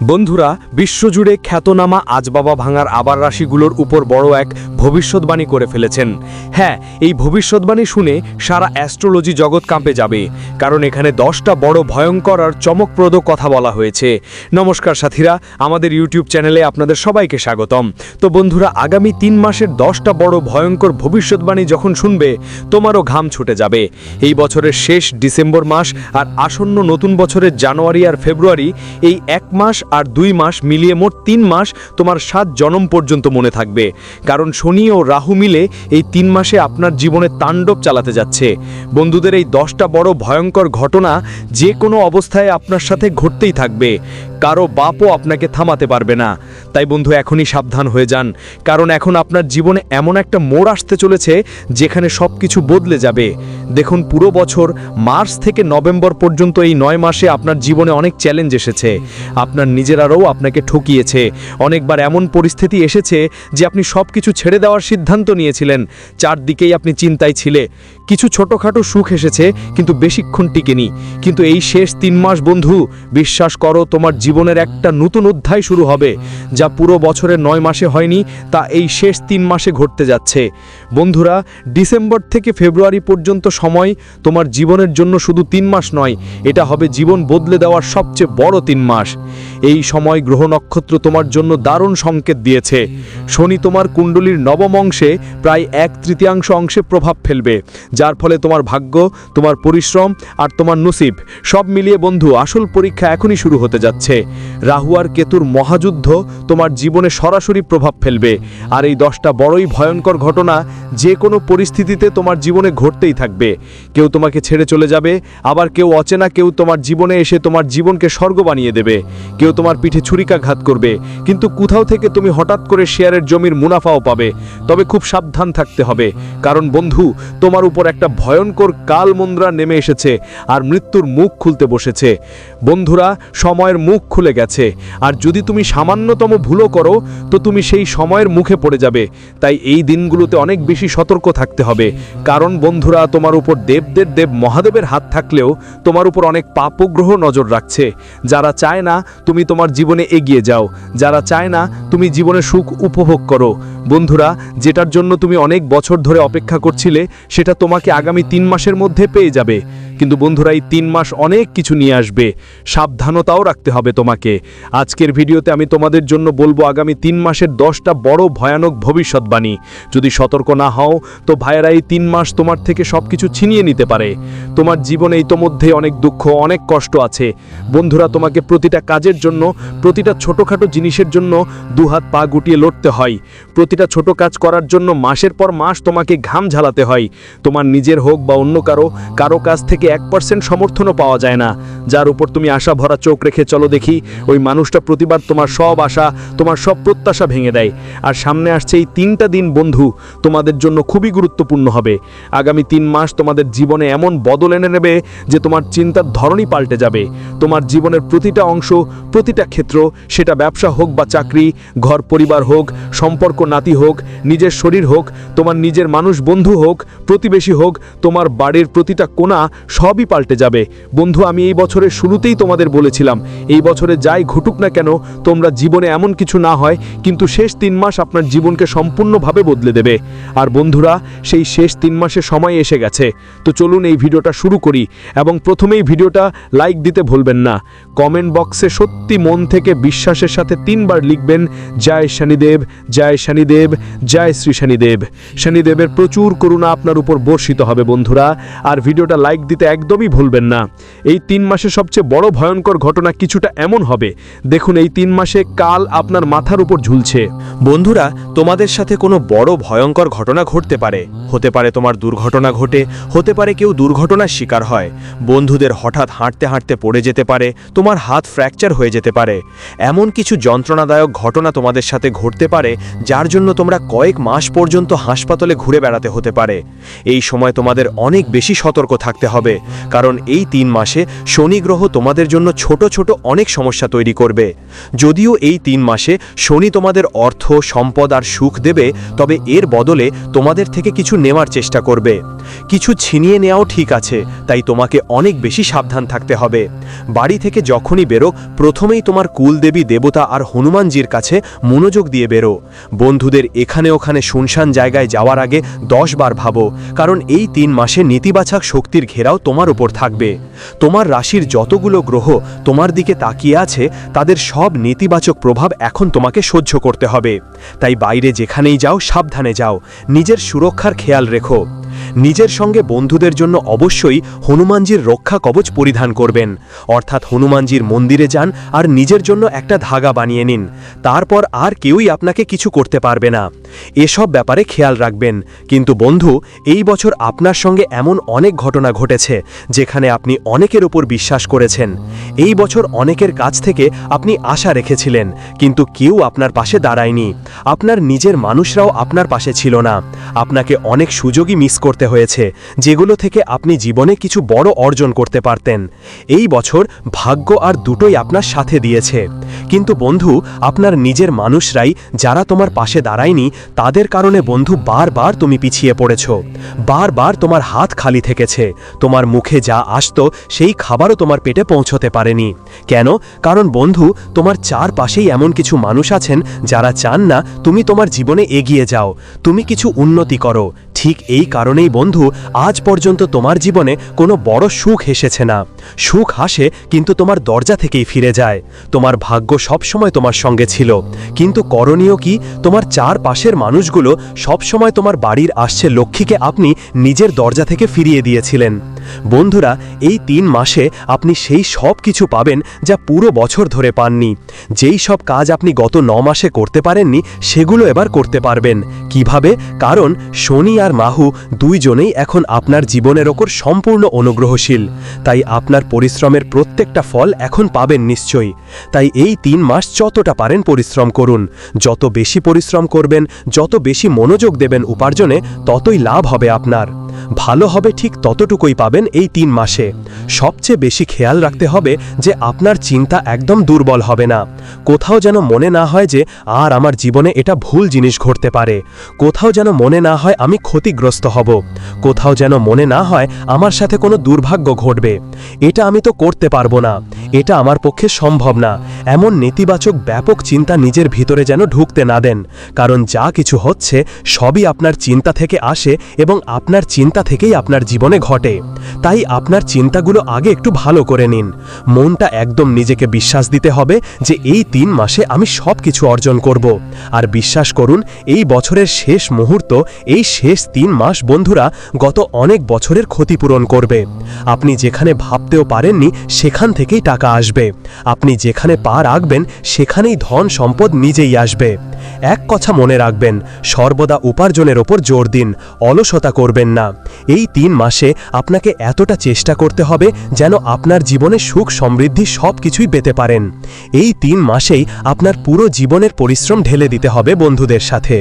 বন্ধুরা, বিশ্বজুড়ে খ্যাতনামা আজবাবা ভাঙার আবার রাশিগুলোর উপর বড় এক ভবিষ্যৎবাণী করে ফেলেছেন। হ্যাঁ এই ভবিষ্যৎবাণী শুনে সারা অ্যাস্ট্রোলজি জগৎ কাঁপে যাবে, কারণ এখানে দশটা বড় ভয়ঙ্কর আর চমকপ্রদ কথা বলা হয়েছে। নমস্কার সাথীরা, আমাদের ইউটিউব চ্যানেলে আপনাদের সবাইকে স্বাগতম। তো বন্ধুরা, আগামী তিন মাসের দশটা বড় ভয়ঙ্কর ভবিষ্যৎবাণী যখন শুনবে, তোমারও ঘাম ছুটে যাবে। এই বছরের শেষ ডিসেম্বর মাস আর আসন্ন নতুন বছরের জানুয়ারি আর ফেব্রুয়ারি এই এক মাস আর দুই মাস মিলিয়ে মোট তিন মাস তোমার সাত জনম পর্যন্ত মনে থাকবে। কারণ শনি ও রাহু মিলে এই তিন মাসে আপনার জীবনে তাণ্ডব চালাতে যাচ্ছে। বন্ধুদের এই দশটা বড় ভয়ঙ্কর ঘটনা যে কোনো অবস্থায় আপনার সাথে ঘটতেই থাকবে। কারও বাপও আপনাকে থামাতে পারবে না। তাই বন্ধু, এখনই সাবধান হয়ে যান। কারণ এখন আপনার জীবনে এমন একটা মোড় আসতে চলেছে, যেখানে সব কিছু বদলে যাবে। দেখুন, পুরো বছর মার্চ থেকে নভেম্বর পর্যন্ত এই নয় মাসে আপনার জীবনে অনেক চ্যালেঞ্জ এসেছে। আপনার নিজেরাও আপনাকে ঠকিয়েছে। অনেকবার এমন পরিস্থিতি এসেছে যে আপনি সব কিছু ছেড়ে দেওয়ার সিদ্ধান্ত নিয়েছিলেন। চারদিকেই আপনি চিন্তায় ছিলে। কিছু ছোটোখাটো সুখ এসেছে, কিন্তু বেশিক্ষণ টিকেনি। কিন্তু এই শেষ তিন মাস, বন্ধু, বিশ্বাস করো, তোমার জীবনের একটা নতুন অধ্যায় শুরু হবে, যা পুরো বছরের নয় মাসে হয়নি, তা এই শেষ তিন মাসে ঘটতে যাচ্ছে। বন্ধুরা, ডিসেম্বর থেকে ফেব্রুয়ারি পর্যন্ত সময় তোমার জীবনের জন্য শুধু তিন মাস নয়, এটা হবে জীবন বদলে দেওয়ার সবচেয়ে বড় তিন মাস। এই সময় গ্রহ নক্ষত্র তোমার জন্য দারুণ সংকেত দিয়েছে। শনি তোমার কুণ্ডলীর নবম অংশে প্রায় এক তৃতীয়াংশ অংশে প্রভাব ফেলবে, যার ফলে তোমার ভাগ্য, তোমার পরিশ্রম আর তোমার নসিব সব মিলিয়ে বন্ধু, আসল পরীক্ষা এখনই শুরু হতে যাচ্ছে। রাহু আর কেতুর মহাযুদ্ধ তোমার জীবনে সরাসরি প্রভাব ফেলবে। আর এই দশটা বড়ই ভয়ঙ্কর ঘটনা যে কোনো পরিস্থিতিতে তোমার জীবনে ঘটতেই থাকবে। কেউ তোমাকে ছেড়ে চলে যাবে, আবার কেউ অচেনা কেউ তোমার জীবনে এসে তোমার জীবনকে স্বর্গ বানিয়ে দেবে। কেউ তোমার পিঠে ছুরিকাঘাত করবে, কিন্তু কোথাও থেকে তুমি হঠাৎ করে শেয়ারের জমির মুনাফাও পাবে। তবে খুব সাবধান থাকতে হবে, কারণ বন্ধু, তোমার উপর একটা ভয়ঙ্কর কাল মুদ্রা নেমে এসেছে, আর মৃত্যুর মুখ খুলতে বসেছে। বন্ধুরা, সময়ের মুখ খুলে গেছে। আর যদি তুমি সামান্যতম ভুলও করো, তো তুমি সেই সময়ের মুখে পড়ে যাবে। তাই এই দিনগুলোতে অনেক বেশি সতর্ক থাকতে হবে। কারণ বন্ধুরা, তোমার উপর দেবদের দেব মহাদেবের হাত থাকলেও তোমার উপর অনেক পাপগ্রহ নজর রাখছে। যারা চায় না, তুমি তোমার জীবনে এগিয়ে যাও। যারা চায় না, তুমি জীবনে সুখ উপভোগ করো। বন্ধুরা, যেটার জন্য তুমি অনেক বছর ধরে অপেক্ষা করছিলে, সেটা তোমাকে আগামী তিন মাসের মধ্যে পেয়ে যাবে। কিন্তু বন্ধুরা, এই তিন মাস অনেক কিছু নিয়ে আসবে। সাবধানতাও রাখতে হবে তোমাকে। আজকের ভিডিওতে আমি তোমাদের জন্য বলব আগামী তিন মাসের দশটা বড় ভয়ানক ভবিষ্যৎবাণী। যদি সতর্ক না হও, তো ভাইয়েরা এই তিন মাস তোমার থেকে সব কিছু ছিনিয়ে নিতে পারে। তোমার জীবনে ইতোমধ্যে অনেক দুঃখ, অনেক কষ্ট আছে। বন্ধুরা, তোমাকে প্রতিটা কাজের জন্য, প্রতিটা ছোটোখাটো জিনিসের জন্য দুহাত পা গুটিয়ে লড়তে হয়। প্রতিটা ছোট কাজ করার জন্য মাসের পর মাস তোমাকে ঘাম ঝালাতে হয়। তোমার নিজের হোক বা অন্য কারও কারও কাছ থেকে এক পার্সেন্ট সমর্থনও পাওয়া যায় না। যার উপর তুমি আশা ভরা চোখ রেখে চলো দেখি ওই মানুষটা প্রতিবার তোমার সব আশা, তোমার সব প্রত্যাশা ভেঙে দেয়। আর সামনে আসছে এই তিনটা দিন বন্ধু, তোমাদের জন্য খুবই গুরুত্বপূর্ণ হবে। আগামী তিন মাস তোমাদের জীবনে এমন বদল এনে নেবে যে তোমার চিন্তার ধরনই পাল্টে যাবে। তোমার জীবনের প্রতিটা অংশ, প্রতিটা ক্ষেত্র, সেটা ব্যবসা হোক বা চাকরি, ঘর পরিবার হোক, সম্পর্ক নাতি হোক, নিজের শরীর হোক, তোমার নিজের মানুষ বন্ধু হোক, প্রতিবেশী হোক, তোমার বাড়ির প্রতিটা কোণা সবই পাল্টে যাবে। বন্ধু, আমি এই বছরের শুরুতেই তোমাদের বলেছিলাম, এই বছরে যাই ঘটুক না কেন, তোমরা জীবনে এমন কিছু না হয়, কিন্তু শেষ তিন মাস আপনার জীবনকে সম্পূর্ণভাবে বদলে দেবে। আর বন্ধুরা, সেই শেষ তিন মাসের সময় এসে গেছে। তো চলুন এই ভিডিওটা শুরু করি, এবং প্রথমেই ভিডিওটা লাইক দিতে ভুলবেন না। কমেন্ট বক্সে সত্যি মন থেকে বিশ্বাসের সাথে তিনবার লিখবেন, জয় শনিদেব জয় শনিদেব, জয় শ্রী শনিদেব। শনিদেবের প্রচুর করুণা আপনার উপর বর্ষিত হবে বন্ধুরা, আর ভিডিওটা লাইক দিতে একদমই ভুলবেন না। এই তিন মাসে সবচেয়ে বড় ভয়ঙ্কর ঘটনা কিছুটা এমন হবে। দেখুন, এই তিন মাসে কাল আপনার মাথার উপর ঝুলছে। বন্ধুরা, তোমাদের সাথে কোনো বড় ভয়ঙ্কর ঘটনা ঘটতে পারে। হতে পারে তোমার দুর্ঘটনা ঘটে, হতে পারে কেউ দুর্ঘটনার শিকার হয়। বন্ধুদের হঠাৎ হাঁটতে হাঁটতে পড়ে যেতে পারে, তোমার হাত ফ্র্যাকচার হয়ে যেতে পারে। এমন কিছু যন্ত্রণাদায়ক ঘটনা তোমাদের সাথে ঘটতে পারে, যার জন্য তোমরা কয়েক মাস পর্যন্ত হাসপাতালে ঘুরে বেড়াতে হতে পারে। এই সময় তোমাদের অনেক বেশি সতর্ক থাকতে হবে, কারণ এই তিন মাসে শনি গ্রহ তোমাদের জন্য ছোট ছোট অনেক সমস্যা তৈরি করবে। যদিও এই তিন মাসে শনি তোমাদের অর্থ, সম্পদ আর সুখ দেবে, তবে এর বদলে তোমাদের থেকে কিছু নেওয়ার চেষ্টা করবে। কিছু ছিনিয়ে নেওয়াও ঠিক আছে, তাই তোমাকে অনেক বেশি সাবধান থাকতে হবে। বাড়ি থেকে যখনই বেরো, প্রথমেই তোমার কুলদেবী, দেবতা আর হনুমানজির কাছে মনোযোগ দিয়ে বেরো। বন্ধুদের এখানে ওখানে শুনশান জায়গায় যাওয়ার আগে দশ বার ভাবো, কারণ এই তিন মাসে নেতিবাচক শক্তির ঘেরাও তোমার ওপর থাকবে। তোমার রাশির যতগুলো গ্রহ তোমার দিকে তাকিয়ে আছে, তাদের সব নেতিবাচক প্রভাব এখন তোমাকে সহ্য করতে হবে। তাই বাইরে যেখানেই যাও, সাবধানে যাও। নিজের সুরক্ষার খেয়াল রেখো। নিজের সঙ্গে বন্ধুদের জন্য অবশ্যই হনুমানজির রক্ষা কবচ পরিধান করবেন। অর্থাৎ হনুমানজির মন্দিরে যান আর নিজের জন্য একটা ধাগা বানিয়ে নিন। তারপর আর কেউই আপনাকে কিছু করতে পারবে না। এসব ব্যাপারে খেয়াল রাখবেন। কিন্তু বন্ধু, এই বছর আপনার সঙ্গে এমন অনেক ঘটনা ঘটেছে, যেখানে আপনি অনেকের উপর বিশ্বাস করেছেন। এই বছর অনেকের কাছ থেকে আপনি আশা রেখেছিলেন, কিন্তু কেউ আপনার পাশে দাঁড়ায়নি। আপনার নিজের মানুষরাও আপনার পাশে ছিল না। আপনাকে অনেক সুযোগই মিস করতে হয়েছে, যেগুলো থেকে আপনি জীবনে কিছু বড় অর্জন করতে পারতেন। এই বছর ভাগ্য আর দুটোই আপনার সাথে দিয়েছে। কিন্তু বন্ধু, আপনার নিজের মানুষরাই যারা তোমার পাশে দাঁড়ায়নি, তাদের কারণে বন্ধু বারবার তুমি পিছিয়ে পড়েছ। বারবার তোমার হাত খালি থেকেছে। তোমার মুখে যা আসতো, সেই খাবারও তোমার পেটে পৌঁছতে পারেনি। কেন? কারণ বন্ধু, তোমার চারপাশেই এমন কিছু মানুষ আছেন, যারা চান না তুমি তোমার জীবনে এগিয়ে যাও। তুমি কিছু উন্নতি করো। ঠিক এই কারণেই বন্ধু, আজ পর্যন্ত তোমার জীবনে কোনো বড় সুখ এসেছে না। সুখ হাসে, কিন্তু তোমার দরজা থেকেই ফিরে যায়। তোমার ভাগ্য সবসময় তোমার সঙ্গে ছিল। কিন্তু করণীয় কি? তোমার চারপাশের মানুষগুলো সবসময় তোমার বাড়ির আসছে লক্ষ্মীকে আপনি নিজের দরজা থেকে ফিরিয়ে দিয়েছিলেন। বন্ধুরা, এই তিন মাসে আপনি সেই সব কিছু পাবেন যা পুরো বছর ধরে পাননি। যেই সব কাজ আপনি গত ন মাসে করতে পারেননি, সেগুলো এবার করতে পারবেন। কীভাবে? কারণ শনি আর মাহু দুইজনেই এখন আপনার জীবনের ওপর সম্পূর্ণ অনুগ্রহশীল। তাই আপনার পরিশ্রমের প্রত্যেকটা ফল এখন পাবেন নিশ্চয়ই। তাই এই তিন মাস যতটা পারেন পরিশ্রম করুন। যত বেশি পরিশ্রম করবেন, যত বেশি মনোযোগ দেবেন উপার্জনে, ততই লাভ হবে আপনার। ভালো হবে ঠিক ততটুকুই পাবেন এই তিন মাসে। সবচেয়ে বেশি খেয়াল রাখতে হবে যে আপনার চিন্তা একদম দুর্বল হবে না। কোথাও যেন মনে না হয় যে আর আমার জীবনে এটা ভুল জিনিস ঘটতে পারে। কোথাও যেন মনে না হয় আমি ক্ষতিগ্রস্ত হব। কোথাও যেন মনে না হয় আমার সাথে কোনো দুর্ভাগ্য ঘটবে। এটা আমি তো করতে পারব না। এটা আমার পক্ষে সম্ভব না। এমন নেতিবাচক, ব্যাপক চিন্তা নিজের ভিতরে যেন ঢুকতে না দেন। কারণ যা কিছু হচ্ছে, সবই আপনার চিন্তা থেকে আসে এবং আপনার চিন্তা থেকেই আপনার জীবনে ঘটে। তাই আপনার চিন্তাগুলো আগে একটু ভালো করে নিন। মনটা একদম নিজেকে বিশ্বাস দিতে হবে যে এই তিন মাসে আমি সব কিছু অর্জন করব। আর বিশ্বাস করুন, এই বছরের শেষ মুহূর্ত, এই শেষ তিন মাস বন্ধুরা গত অনেক বছরের ক্ষতিপূরণ করবে। আপনি যেখানে ভাবতেও পারেননি, সেখান থেকেই টাকা আসবে। আপনি যেখানে পা রাখবেন, সেখানেই ধন সম্পদ নিজেই আসবে। এক কথা মনে রাখবেন, সর্বদা উপার্জনের ওপর জোর দিন, অলসতা করবেন না। এই তিন মাসে আপনাকে এতটা চেষ্টা করতে হবে যেন আপনার জীবনে সুখ সমৃদ্ধি সব কিছুই পেতে পারেন। এই তিন মাসেই আপনার পুরো জীবনের পরিশ্রম ঢেলে দিতে হবে বন্ধুদের সাথে।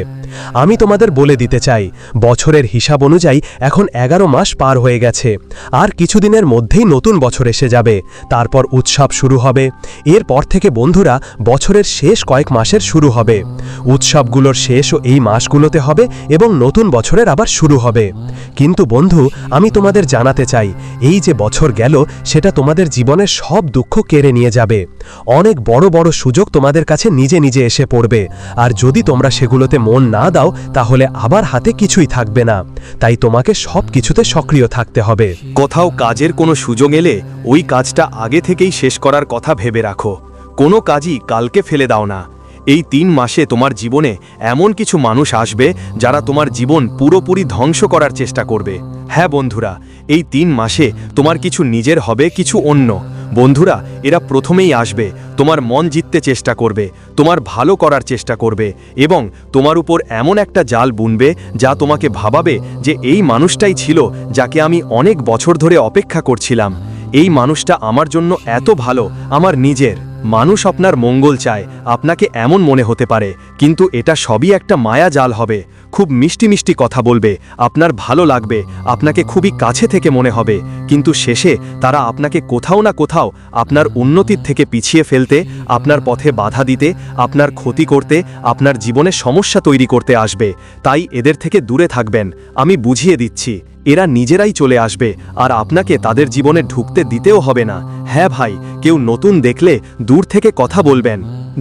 আমি তোমাদের বলে দিতে চাই, বছরের হিসাব অনুযায়ী এখন এগারো মাস পার হয়ে গেছে। আর কিছুদিনের মধ্যেই নতুন বছর এসে যাবে। তারপর উৎসব শুরু হবে। এরপর থেকে বন্ধুরা বছরের শেষ কয়েক মাসের শুরু হবে। উৎসবগুলোর শেষও এই মাসগুলোতে হবে এবং নতুন বছরের আবার শুরু হবে। কিন্তু বন্ধু, আমি তোমাদের জানাতে চাই, এই যে বছর গেল, সেটা তোমাদের জীবনের সব দুঃখ কেড়ে নিয়ে যাবে। অনেক বড় বড় সুযোগ তোমাদের কাছে নিজে নিজে এসে পড়বে। আর যদি তোমরা সেগুলোতে মন না দাও, তাহলে আবার হাতে কিছুই থাকবে না। তাই তোমাকে সব কিছুতে সক্রিয় থাকতে হবে। কোথাও কাজের কোনো সুযোগ এলে ওই কাজটা আগে থেকেই শেষ করার কথা ভেবে রাখো। কোনো কাজই কালকে ফেলে দাও না। এই তিন মাসে তোমার জীবনে এমন কিছু মানুষ আসবে যারা তোমার জীবন পুরোপুরি ধ্বংস করার চেষ্টা করবে। হ্যাঁ বন্ধুরা, এই তিন মাসে তোমার কিছু নিজের হবে, কিছু অন্য। বন্ধুরা, এরা প্রথমেই আসবে। তোমার মন জিততে চেষ্টা করবে, তোমার ভালো করার চেষ্টা করবে, এবং তোমার উপর এমন একটা জাল বুনবে যা তোমাকে ভাবাবে যে এই মানুষটাই ছিল যাকে আমি অনেক বছর ধরে অপেক্ষা করছিলাম। এই মানুষটা আমার জন্য এত ভালো, আমার নিজের। মানুষ আপনার মঙ্গল চায়, আপনাকে এমন মনে হতে পারে, কিন্তু এটা সবই একটা মায়া জাল হবে। খুব মিষ্টি মিষ্টি কথা বলবে, আপনার ভালো লাগবে, আপনাকে খুবই কাছে থেকে মনে হবে, কিন্তু শেষে তারা আপনাকে কোথাও না কোথাও আপনার উন্নতির থেকে পিছিয়ে ফেলতে, আপনার পথে বাধা দিতে, আপনার ক্ষতি করতে, আপনার জীবনে সমস্যা তৈরি করতে আসবে। তাই এদের থেকে দূরে থাকবেন, আমি বুঝিয়ে দিচ্ছি, এরা নিজেরাই চলে আসবে, আর আপনাকে তাদের জীবনে ঢুকতে দিতেও হবে না। হ্যাঁ ভাই, কেউ নতুন দেখলে দূর থেকে কথা বলবেন।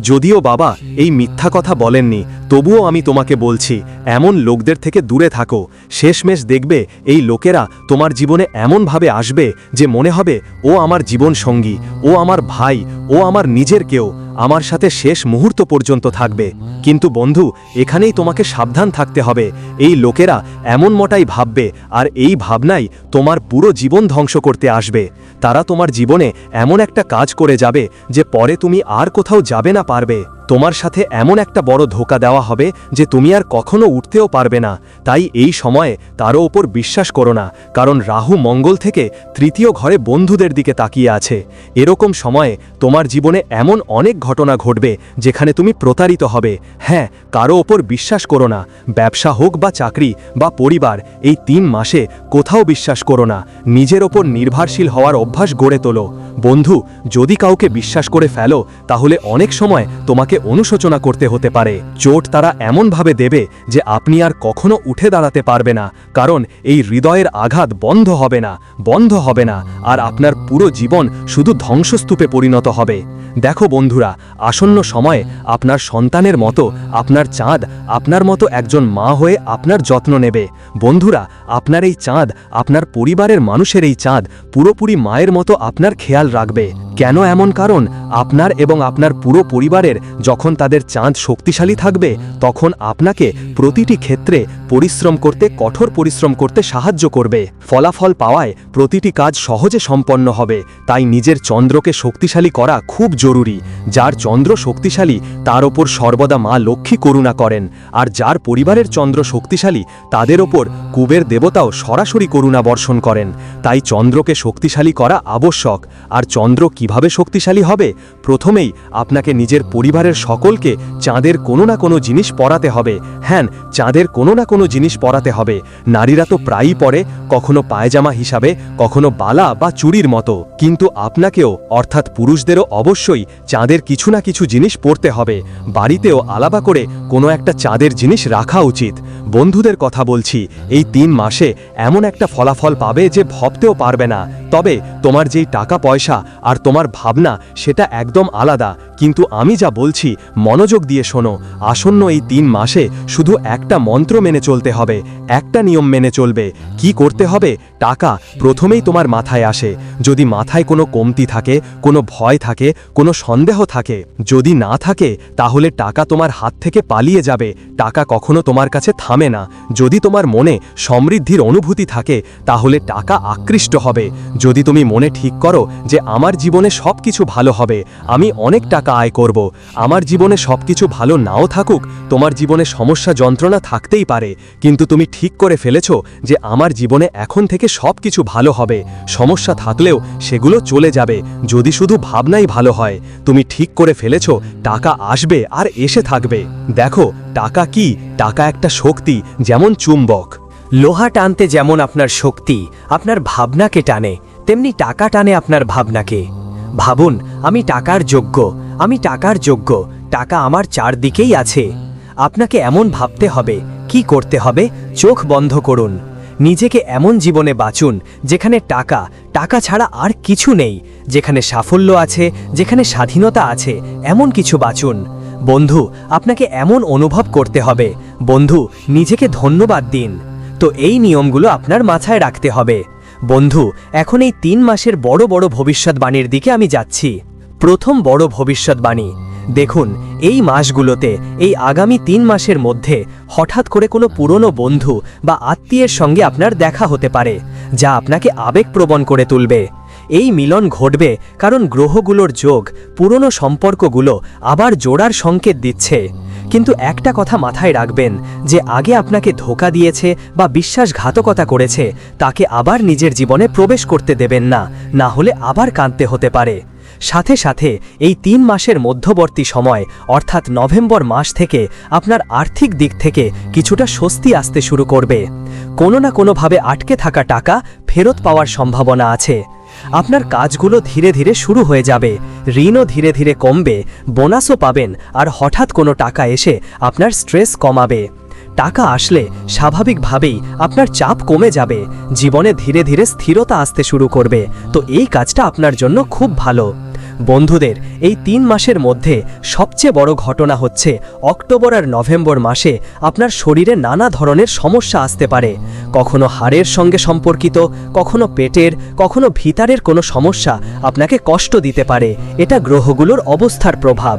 যদিও বাবা এই মিথ্যা কথা বলেননি তবুও আমি তোমাকে বলছি, এমন লোকদের থেকে দূরে থাকো। শেষমেশ দেখবে এই লোকেরা তোমার জীবনে এমনভাবে আসবে যে মনে হবে, ও আমার জীবন সঙ্গী, ও আমার ভাই, ও আমার নিজের কেউ, আমার সাথে শেষ মুহূর্ত পর্যন্ত থাকবে। কিন্তু বন্ধু, এখানেই তোমাকে সাবধান থাকতে হবে। এই লোকেরা এমন মটাই ভাববে, আর এই ভাবনাই তোমার পুরো জীবন ধ্বংস করতে আসবে। তারা তোমার জীবনে এমন একটা কাজ করে যাবে যে পরে তুমি আর কোথাও যাবে না পারবে। তোমার সাথে এমন একটা বড় ধোকা দেওয়া হবে যে তুমি আর কখনো উঠতেও পারবে না। তাই এই সময়ে তারও ওপর বিশ্বাস করো না, কারণ রাহু মঙ্গল থেকে তৃতীয় ঘরে বন্ধুদের দিকে তাকিয়ে আছে। এরকম সময়ে তোমার জীবনে এমন অনেক ঘটনা ঘটবে যেখানে তুমি প্রতারিত হবে। হ্যাঁ কারও ওপর বিশ্বাস করো না, ব্যবসা হোক বা চাকরি বা পরিবার, এই তিন মাসে কোথাও বিশ্বাস করো না। নিজের ওপর নির্ভরশীল হওয়ার অভ্যাস গড়ে তোলো। বন্ধু, যদি কাউকে বিশ্বাস করে ফেলো, তাহলে অনেক সময় তোমাকে অনুশোচনা করতে হতে পারে। চোট তারা এমনভাবে দেবে যে আপনি আর কখনো উঠে দাঁড়াতে পারবে না, কারণ এই হৃদয়ের আঘাত বন্ধ হবে না, বন্ধ হবে না, আর আপনার পুরো জীবন শুধু ধ্বংসস্তূপে পরিণত হবে। দেখো বন্ধুরা, আসন্ন সময়ে আপনার সন্তানের মতো, আপনার চাঁদ, আপনার মতো একজন মা হয়ে আপনার যত্ন নেবে। বন্ধুরা, আপনার এই চাঁদ, আপনার পরিবারের মানুষের এই চাঁদ পুরোপুরি মায়ের মতো আপনার খেয়াল রাখবে। কেন এমন কারণ? আপনার এবং আপনার পুরো পরিবারের যখন তাদের চাঁদ শক্তিশালী থাকবে, তখন আপনাকে প্রতিটি ক্ষেত্রে পরিশ্রম করতে, কঠোর পরিশ্রম করতে সাহায্য করবে। ফলাফল পাওয়ায় প্রতিটি কাজ সহজে সম্পন্ন হবে। তাই নিজের চন্দ্রকে শক্তিশালী করা খুব জরুরি, যার চন্দ্র শক্তিশালী, তার ওপর সর্বদা মা লক্ষ্মী করুণা করেন, আর যার পরিবারের চন্দ্র শক্তিশালী, তাদের ওপর কুবের দেবতাও সরাসরি করুণা বর্ষণ করেন। তাই চন্দ্রকে শক্তিশালী করা আবশ্যক, আর চন্দ্র কীভাবে শক্তিশালী হবে? প্রথমেই আপনাকে নিজের পরিবারের সকলকে চাঁদের কোনো না কোনো জিনিস পরাতে হবে। হ্যাঁ চাঁদের কোনো না কোনো জিনিস পরাতে হবে। নারীরা তো প্রায়ই পরে, কখনো পায়জামা হিসাবে, কখনো বালা বা চুরির মতো। কিন্তু আপনাকেও, অর্থাৎ পুরুষদেরও অবশ্যই চাঁদের কিছু না কিছু জিনিস পরতে হবে। বাড়িতেও আলাদা করে কোনো একটা চাঁদের জিনিস রাখা উচিত। বন্ধুদের কথা বলছি, এই তিন মাসে এমন একটা ফলাফল পাবে যে ভাবতেও পারবে না। তবে তোমার যেই টাকা পয়সা আর তোমার ভাবনা, সেটা একদম আলাদা। কিন্তু আমি যা বলছি, মনোযোগ দিয়ে শোনো। আসন্ন এই তিন মাসে শুধু একটা মন্ত্র মেনে চলতে হবে, একটা নিয়ম মেনে চলবে। কি করতে হবে টাকা প্রথমেই তোমার মাথায় আসে। যদি মাথায় কোনো কমতি থাকে, কোনো ভয় থাকে, কোনো সন্দেহ থাকে, যদি না থাকে, তাহলে টাকা তোমার হাত থেকে পালিয়ে যাবে। টাকা কখনো তোমার কাছে থামে না। যদি তোমার মনে সমৃদ্ধির অনুভূতি থাকে, তাহলে টাকা আকৃষ্ট হবে। যদি তুমি মনে ঠিক করো যে আমার জীবনে সব কিছু ভালো হবে, আমি অনেক টাকা আয় করব। আমার জীবনে সব কিছু ভালো নাও থাকুক, তোমার জীবনে সমস্যা যন্ত্রণা থাকতেই পারে। কিন্তু তুমি ঠিক করে ফেলেছ যে আমার জীবনে এখন থেকে সব কিছু ভালো হবে। সমস্যা থাকলেও সেগুলো চলে যাবে। যদি শুধু ভাবনাই ভালো হয়, তুমি ঠিক করে ফেলেছ, টাকা আসবে আর এসে থাকবে। দেখো, টাকা কি? টাকা একটা শক্তি, যেমন চুম্বক। লোহা টানতে যেমন আপনার শক্তি, আপনার ভাবনাকে টানে, তেমনি টাকা টানে আপনার ভাবনাকে। ভাবুন, আমি টাকার যোগ্য, আমি টাকার যোগ্য, টাকা আমার চারদিকেই আছে। আপনাকে এমন ভাবতে হবে, কি করতে হবে? চোখ বন্ধ করুন। নিজেকে এমন জীবনে বাঁচুন যেখানে টাকা টাকা ছাড়া আর কিছু নেই, যেখানে সাফল্য আছে, যেখানে স্বাধীনতা আছে, এমন কিছু বাঁচুন। বন্ধু, আপনাকে এমন অনুভব করতে হবে। বন্ধু, নিজেকে ধন্যবাদ দিন। তো এই নিয়মগুলো আপনার মাথায় রাখতে হবে। বন্ধু, এখন এই তিন মাসের বড় বড় ভবিষ্যৎবাণীর দিকে আমি যাচ্ছি। প্রথম বড় ভবিষ্যৎবাণী। দেখুন, এই মাসগুলোতে, এই আগামী তিন মাসের মধ্যে হঠাৎ করে কোনো পুরনো বন্ধু বা আত্মীয়ের সঙ্গে আপনার দেখা হতে পারে, যা আপনাকে আবেগপ্রবণ করে তুলবে। এই মিলন ঘটবে কারণ গ্রহগুলোর যোগ, পুরনো সম্পর্কগুলো আবার জোড়ার সংকেত দিচ্ছে। কিন্তু একটা কথা মাথায় রাখবেন, যে আগে আপনাকে ধোকা দিয়েছে বা বিশ্বাসঘাতকতা করেছে, তাকে আবার নিজের জীবনে প্রবেশ করতে দেবেন না না হলে আবার কাঁদতে হতে পারে। সাথে সাথে এই তিন মাসের মধ্যবর্তী সময়, অর্থাৎ নভেম্বর মাস থেকে আপনার আর্থিক দিক থেকে কিছুটা স্বস্তি আসতে শুরু করবে। কোনো না কোনোভাবে আটকে থাকা টাকা ফেরত পাওয়ার সম্ভাবনা আছে। আপনার কাজগুলো ধীরে ধীরে শুরু হয়ে যাবে, ঋণও ধীরে ধীরে কমবে, বোনাসও পাবেন আর হঠাৎ কোনো টাকা এসে আপনার স্ট্রেস কমাবে। টাকা আসলে স্বাভাবিকভাবেই আপনার চাপ কমে যাবে, জীবনে ধীরে ধীরে স্থিরতা আসতে শুরু করবে। তো এই কাজটা আপনার জন্য খুব ভালো। বন্ধুদের, এই তিন মাসের মধ্যে সবচেয়ে বড় ঘটনা হচ্ছে অক্টোবর আর নভেম্বর মাসে আপনার শরীরে নানা ধরনের সমস্যা আসতে পারে। কখনো হাড়ের সঙ্গে সম্পর্কিত, কখনো পেটের, কখনো ভিতারের কোনো সমস্যা আপনাকে কষ্ট দিতে পারে। এটা গ্রহগুলোর অবস্থার প্রভাব।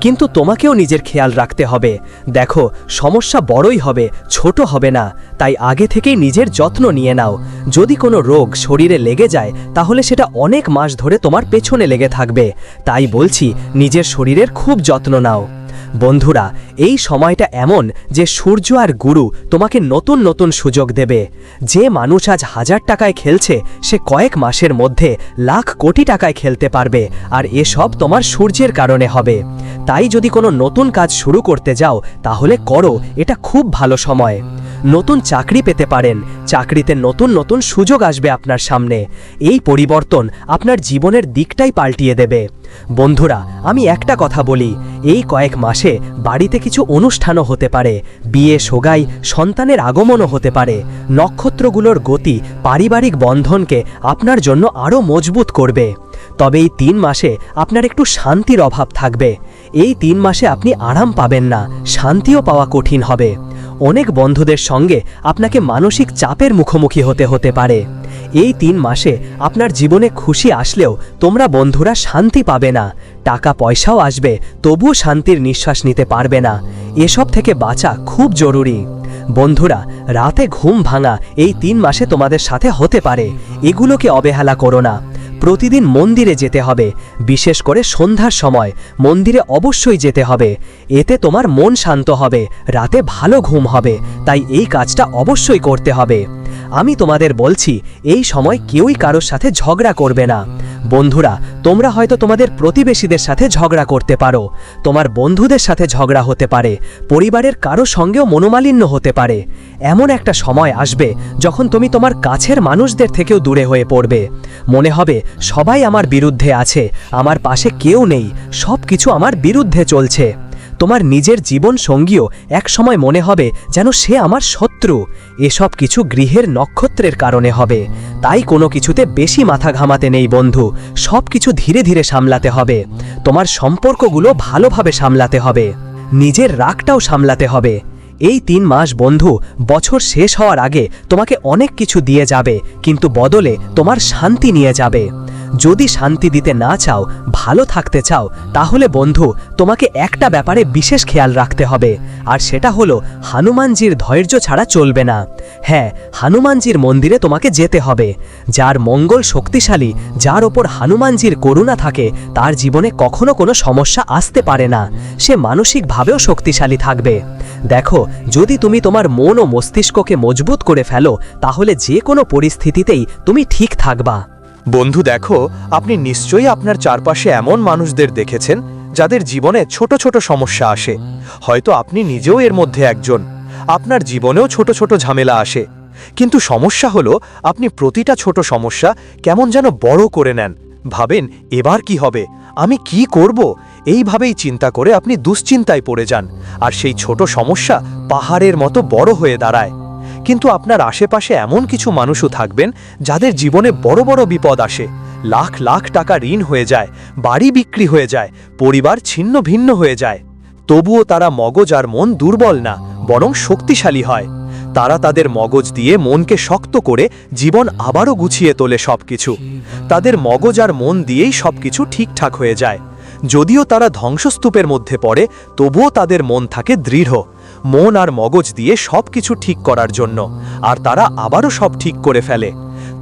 কিন্তু তোমাকেও নিজের খেয়াল রাখতে হবে। দেখো, সমস্যা বড়ই হবে, ছোট হবে না। তাই আগে থেকেই নিজের যত্ন নিয়ে নাও। যদি কোনো রোগ শরীরে লেগে যায়, তাহলে সেটা অনেক মাস ধরে তোমার পেছনে লেগে থাকবে। তাই বলছি, নিজের শরীরের খুব যত্ন নাও। বন্ধুরা, এই সময়টা এমন যে সূর্য আর গুরু তোমাকে নতুন নতুন সুযোগ দেবে। যে মানুষ আজ হাজার টাকায় খেলছে, সে কয়েক মাসের মধ্যে লাখ কোটি টাকায় খেলতে পারবে, আর এসব তোমার সূর্যের কারণে হবে। তাই যদি কোনো নতুন কাজ শুরু করতে যাও, তাহলে করো, এটা খুব ভালো সময়। নতুন চাকরি পেতে পারেন, চাকরিতে নতুন নতুন সুযোগ আসবে আপনার সামনে। এই পরিবর্তন আপনার জীবনের দিকটাই পাল্টিয়ে দেবে। বন্ধুরা, আমি একটা কথা বলি, এই কয়েক মাসে বাড়িতে কিছু অনুষ্ঠানও হতে পারে, বিয়ে সোগাই, সন্তানের আগমনও হতে পারে। নক্ষত্রগুলোর গতি পারিবারিক বন্ধনকে আপনার জন্য আরও মজবুত করবে। তবে এই তিন মাসে আপনার একটু শান্তির অভাব থাকবে। এই তিন মাসে আপনি আরাম পাবেন না, শান্তিও পাওয়া কঠিন হবে। অনেক বন্ধুদের সঙ্গে আপনাকে মানসিক চাপের মুখোমুখি হতে হতে পারে। এই তিন মাসে আপনার জীবনে খুশি আসলেও তোমরা বন্ধুরা শান্তি পাবে না টাকা পয়সাও আসবে, তবুও শান্তির নিঃশ্বাস নিতে পারবে না। এসব থেকে বাঁচা খুব জরুরি। বন্ধুরা, রাতে ঘুম ভাঙা এই তিন মাসে তোমাদের সাথে হতে পারে। এগুলোকে অবহেলা করো না। প্রতিদিন মন্দিরে যেতে হবে। বিশেষ করে সন্ধ্যার সময় মন্দিরে অবশ্যই যেতে হবে। এতে তোমার মন শান্ত হবে, রাতে ভালো ঘুম হবে। তাই এই কাজটা অবশ্যই করতে হবে। আমি তোমাদের বলছি, এই সময় কেউই কারোর সাথে ঝগড়া করবে না। বন্ধুরা, তোমরা হয়তো তোমাদের প্রতিবেশীদের সাথে ঝগড়া করতে পারো। তোমার বন্ধুদের সাথে ঝগড়া হতে পারে, পরিবারের কারও সঙ্গেও মনোমালিন্য হতে পারে। এমন একটা সময় আসবে যখন তুমি তোমার কাছের মানুষদের থেকেও দূরে হয়ে পড়বে। মনে হবে, সবাই আমার বিরুদ্ধে আছে, আমার পাশে কেউ নেই সব কিছু আমার বিরুদ্ধে চলছে। তোমার নিজের জীবন সঙ্গীও একসময় মনে হবে যেন সে আমার শত্রু। এসব কিছু গৃহের নক্ষত্রের কারণে হবে। তাই কোনো কিছুতে বেশি মাথা ঘামাতে নেই বন্ধু। সব কিছু ধীরে ধীরে সামলাতে হবে। তোমার সম্পর্কগুলো ভালোভাবে সামলাতে হবে। নিজের রাগটাও সামলাতে হবে। এই তিন মাস বন্ধু, বছর শেষ হওয়ার আগে তোমাকে অনেক কিছু দিয়ে যাবে, কিন্তু বদলে তোমার শান্তি নিয়ে যাবে। যদি শান্তি দিতে না চাও, ভালো থাকতে চাও, তাহলে বন্ধু, তোমাকে একটা ব্যাপারে বিশেষ খেয়াল রাখতে হবে। আর সেটা হলো, হনুমানজির ধৈর্য ছাড়া চলবে না। হ্যাঁ হনুমানজির মন্দিরে তোমাকে যেতে হবে। যার মঙ্গল শক্তিশালী, যার ওপর হনুমানজির করুণা থাকে, তার জীবনে কখনো কোনো সমস্যা আসতে পারে না। সে মানসিকভাবেও শক্তিশালী থাকবে। দেখো, যদি তুমি তোমার মন ও মস্তিষ্ককে মজবুত করে ফেলো, তাহলে যে কোনো পরিস্থিতিতেই তুমি ঠিক থাকবা। বন্ধু দেখো, আপনি নিশ্চয়ই আপনার চারপাশে এমন মানুষদের দেখেছেন, যাদের জীবনে ছোট ছোট সমস্যা আসে। হয়তো আপনি নিজেও এর মধ্যে একজন। আপনার জীবনেও ছোট ছোট ঝামেলা আসে। কিন্তু সমস্যা হলো, আপনি প্রতিটা ছোট সমস্যা কেমন যেন বড় করে নেন। ভাবেন, এবার কি হবে? আমি কি করব? এইভাবেই চিন্তা করে আপনি দুশ্চিন্তায় পড়ে যান। আর সেই ছোট সমস্যা পাহাড়ের মতো বড় হয়ে দাঁড়ায়। কিন্তু আপনার আশেপাশে এমন কিছু মানুষও থাকবেন যাদের জীবনে বড় বড় বিপদ আসে। লাখ লাখ টাকা ঋণ হয়ে যায়, বাড়ি বিক্রি হয়ে যায়, পরিবার ছিন্ন ভিন্ন হয়ে যায়। তবুও তারা মগজ আর মন দুর্বল না, বরং শক্তিশালী হয়। তারা তাদের মগজ দিয়ে মনকে শক্ত করে জীবন আবারও গুছিয়ে তোলে সবকিছু। তাদের মগজ আর মন দিয়েই সবকিছু ঠিকঠাক হয়ে যায়। যদিও তারা ধ্বংসস্তূপের মধ্যে পড়ে, তবুও তাদের মন থাকে দৃঢ়। মন আর মগজ দিয়ে সব কিছু ঠিক করার জন্য, আর তারা আবারও সব ঠিক করে ফেলে।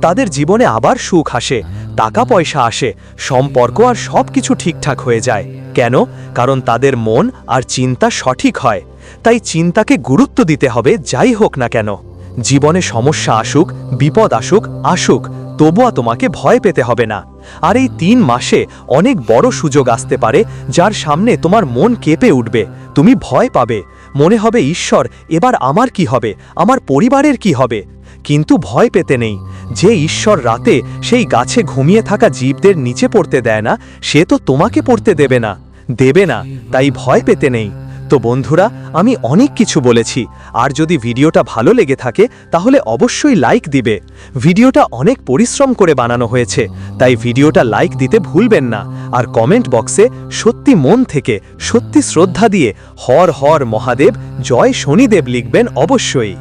তাদের জীবনে আবার সুখ আসে টাকা পয়সা আসে, সম্পর্ক আর সব কিছু ঠিকঠাক হয়ে যায়। কেন? কারণ তাদের মন আর চিন্তা সঠিক হয়। তাই চিন্তাকে গুরুত্ব দিতে হবে, যাই হোক না কেন। জীবনে সমস্যা আসুক, বিপদ আসুক আসুক তবুয়া তোমাকে ভয় পেতে হবে না। আর এই তিন মাসে অনেক বড় সুযোগ আসতে পারে, যার সামনে তোমার মন কেঁপে উঠবে, তুমি ভয় পাবে। মনে হবে, ঈশ্বর, এবার আমার কি হবে? আমার পরিবারের কি হবে? কিন্তু ভয় পেতে নেই। যে ঈশ্বর রাতে সেই গাছে ঘুমিয়ে থাকা জীবদের নিচে পড়তে দেয় না, সে তো তোমাকে পড়তে দেবে না। দেবে না, তাই ভয় পেতে নেই। তো বন্ধুরা, আমি অনেক কিছু বলেছি। আর যদি ভিডিওটা ভালো লেগে থাকে, তাহলে অবশ্যই লাইক দিবে। ভিডিওটা অনেক পরিশ্রম করে বানানো হয়েছে, তাই ভিডিওটা লাইক দিতে ভুলবেন না। আর কমেন্ট বক্সে সত্যি মন থেকে সত্যি শ্রদ্ধা দিয়ে হর হর মহাদেব, জয় শনিদেব লিখবেন অবশ্যই।